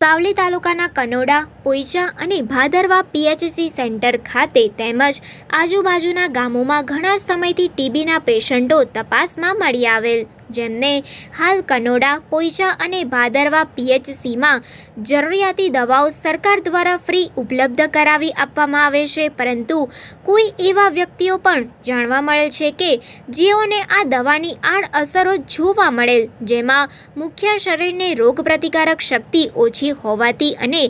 સાવલી તાલુકાના કનોડા, પોઈચા અને ભાદરવા પીએચસી સેન્ટર ખાતે તેમજ આજુબાજુના ગામોમાં ઘણા સમયથી ટીબીના પેશન્ટો તપાસમાં મળી આવેલ. જેમને હાલ કનોડા, પોઈચા અને ભાદરવા પીએચસીમાં જરૂરિયાતી દવાઓ સરકાર દ્વારા ફ્રી ઉપલબ્ધ કરાવી આપવામાં આવે છે. પરંતુ કોઈ એવા વ્યક્તિઓ પણ જાણવા મળે છે કે જેઓને આ દવાની આડઅસરો જોવા મળેલ, જેમાં મુખ્ય શરીરને રોગપ્રતિકારક શક્તિ ઓછી હોવાથી અને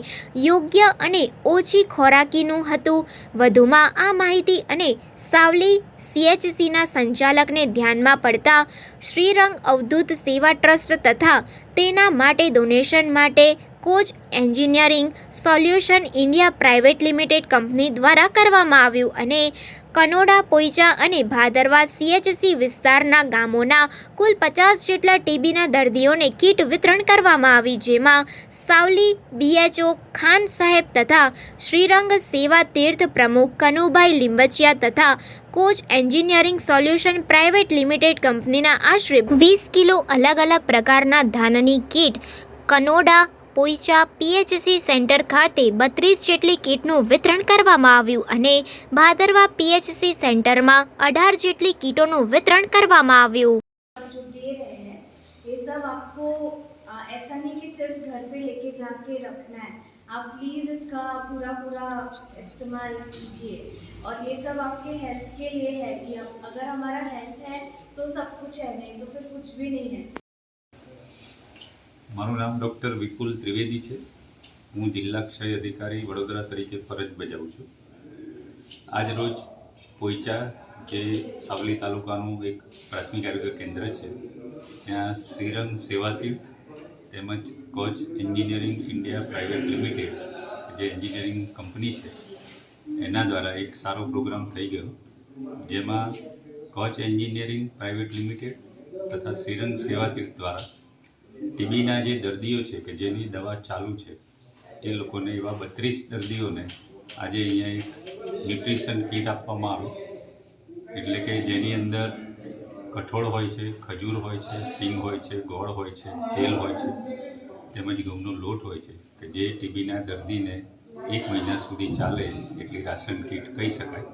યોગ્ય અને ઓછી ખોરાકીનું હતું. વધુમાં આ માહિતી અને સાવલી સીએચસીના સંચાલકને ધ્યાનમાં પડતા શ્રીરંગ અવધૂત સેવા ટ્રસ્ટ તથા તેના માટે ડોનેશન માટે Koch engineering solution India private limited company દ્વારા કરવામાં આવ્યું અને કનોડા, પોઈચા અને ભાદરવા સીએચસી વિસ્તારના ગામોના કુલ પચાસ જેટલા ટીબીના દર્દીઓને કીટ વિતરણ કરવામાં આવી, જેમાં સાવલી બીએચઓ ખાન સાહેબ તથા શ્રીરંગ સેવા તીર્થ પ્રમુખ કનુભાઈ લીંબચિયા તથા Koch engineering solution private limited કંપનીના આશરે વીસ કિલો અલગ અલગ પ્રકારના ધાનની kit Kanoda Poicha PHC centre ખાતે બત્રીસ જેટલી કીટનું વિતરણ કરવામાં આવ્યું અને ભાદરવા પીએચસી સેન્ટરમાં અઢાર જેટલી કીટોનું વિતરણ કરવામાં આવ્યું जो दे रहे हैं ये सब आपको आ, ऐसा नहीं कि सिर्फ घर पे लेके जाके रखना है आप प्लीज़ इसका पूरा पूरा इस्तेमाल कीजिए और ये सब आपके हेल्थ के लिए है कि अब अगर हमारा हेल्थ है तो सब कुछ है नहीं तो फिर कुछ भी नहीं है મારું નામ ડૉક્ટર વિપુલ ત્રિવેદી છે. હું જિલ્લા ક્ષય અધિકારી વડોદરા તરીકે ફરજ બજાવું છું. આજ રોજ પોઈચા જે સાવલી તાલુકાનું એક પ્રાથમિક આરોગ્ય કેન્દ્ર છે, ત્યાં શ્રીરંગ સેવાતીર્થ તેમજ Koch engineering India private limited, જે એન્જિનિયરિંગ કંપની છે, એના દ્વારા એક સારો પ્રોગ્રામ થઈ ગયો, જેમાં કોચ એન્જિનિયરિંગ પ્રાઇવેટ લિમિટેડ તથા શ્રીરંગ સેવાતીર્થ દ્વારા ટીબીના જે દર્દીઓ છે કે જેની દવા ચાલુ છે, એ લોકોને એવા બત્રીસ દર્દીઓને આજે અહીંયા એક ન્યુટ્રિશન કીટ આપવામાં આવી. એટલે કે જેની અંદર કઠોળ હોય છે, ખજૂર હોય છે, સિંગ હોય છે, ગોળ હોય છે, તેલ હોય છે, તેમજ ઘઉંનો લોટ હોય છે, કે જે ટીબીના દર્દીને એક મહિના સુધી ચાલે એટલી રાશન કીટ કહી શકાય.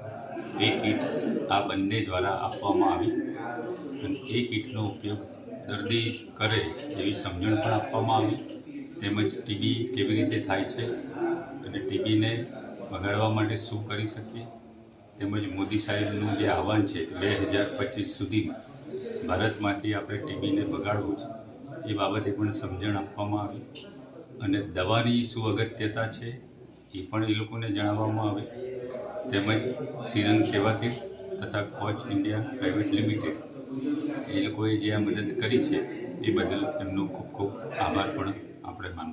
એ કીટ આ બંને દ્વારા આપવામાં આવી. અને એ કીટનો ઉપયોગ દર્દી કરે એવી સમજણ પણ આપવામાં આવી. તેમજ ટીબી કેવી રીતે થાય છે અને ટીબીને ભગાડવા માટે શું કરી શકીએ? તેમજ મોદી સાહેબનું જે આહવાન છે કે બે હજાર પચીસ સુધીમાં ભારતમાંથી આપણે ટીબીને ભગાડવું છે, એ બાબતે પણ સમજણ આપવામાં આવી. અને દવાની શું અગત્યતા છે એ પણ એ લોકોને જણાવવામાં આવે. તેમજ શ્રીરંગ સેવાતીર્થ તથા કોચ ઇન્ડિયા પ્રાઇવેટ લિમિટેડ એ લોકોએ જે આ મદદ કરી છે, એ બદલ એમનો ખૂબ ખૂબ આભાર પણ આપણે માનીએ